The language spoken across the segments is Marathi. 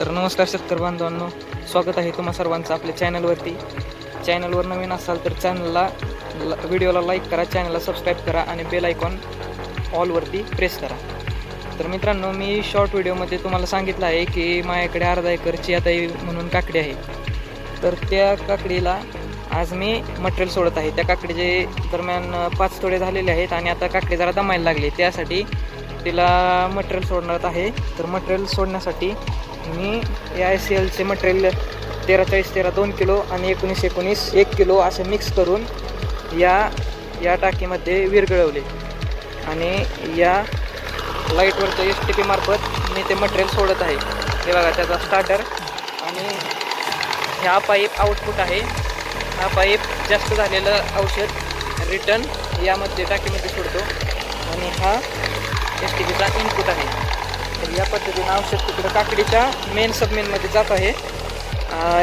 तर नमस्कार शेतकरी बांधवांनो स्वागत आहे तुम्हा सर्वांचं आपल्या चॅनलवरती. चॅनलवर नवीन असाल तर चॅनलला व्हिडिओला लाईक करा चॅनलला सबस्क्राईब करा आणि बेल आयकॉन ऑलवरती प्रेस करा. तर मित्रांनो मी शॉर्ट व्हिडिओमध्ये तुम्हाला सांगितलं आहे की माझ्याकडे अर्धा एकरची आता म्हणून काकडी आहे. तर त्या काकडीला आज मी मटेरियल सोडत आहे. त्या काकडीचे दरम्यान पाच तोडे झालेले आहेत आणि आता काकडी जरा दमायला लागली त्यासाठी तिला मटेरियल सोडणार आहे. तर मटेरियल सोडण्यासाठी मी ए आय सी एलचे मटेरियल तेरा चाळीस तेरा दोन किलो आणि एकोणीस एकोणीस एक किलो असे मिक्स करून या या टाकीमध्ये विरघळवले आणि या लाईटवरचं एस टी पीमार्फत मी ते मटेरियल सोडत आहे. हे बघा त्याचा स्टार्टर आणि ह्या पाईप आउटपुट आहे. हा पाईप जास्त झालेलं औषध रिटर्न यामध्ये टाकीमध्ये सोडतो. आणि हा एस टी पीचा इनपुट आहे. पद्धतीनं औषध तिकडं काकडीच्या मेन सबमेनमध्ये जात आहे.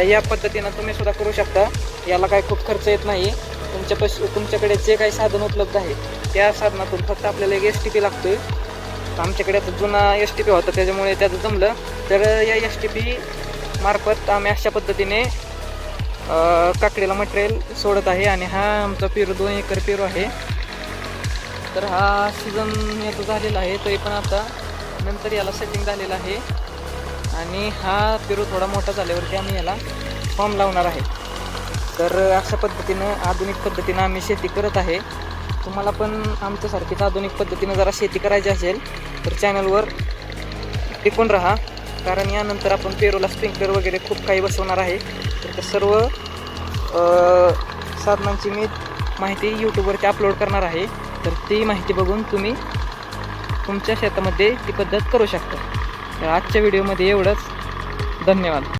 या पद्धतीनं तुम्ही सुद्धा करू शकता. याला काही खूप खर्च येत नाही. तुमच्या पश तुमच्याकडे जे काही साधन उपलब्ध आहे त्या साधनातून फक्त आपल्याला एक एस टी पी लागतो आहे आमच्याकडे आता जुना एस टी पी होता त्याच्यामुळे त्याचं जमलं. तर या एस टी पी मार्फत आम्ही अशा पद्धतीने काकडीला मटेरियल सोडत आहे आणि हा आमचा पेरू दोन एकर पेरू आहे. तर हा सीझन याचा झालेला आहे तरी पण आता नंतर याला सेटिंग झालेलं आहे. आणि हा पेरू थोडा मोठा झाल्यावरती आम्ही याला फॉर्म लावणार आहे. तर अशा पद्धतीनं आधुनिक पद्धतीनं आम्ही शेती करत आहे. तुम्हाला पण आमच्यासारखीच आधुनिक पद्धतीनं जरा शेती करायची असेल तर चॅनलवर टिकून राहा. कारण यानंतर आपण पेरूला स्प्रिंकलर वगैरे खूप काही बसवणार आहे. तर सर्व साधनांची मी माहिती यूट्यूबवरती अपलोड करणार आहे. तर ती माहिती बघून तुम्ही तुमच्या शेतामध्ये ती पद्धत करू शकता. तर आजच्या व्हिडिओमध्ये एवढंच. धन्यवाद.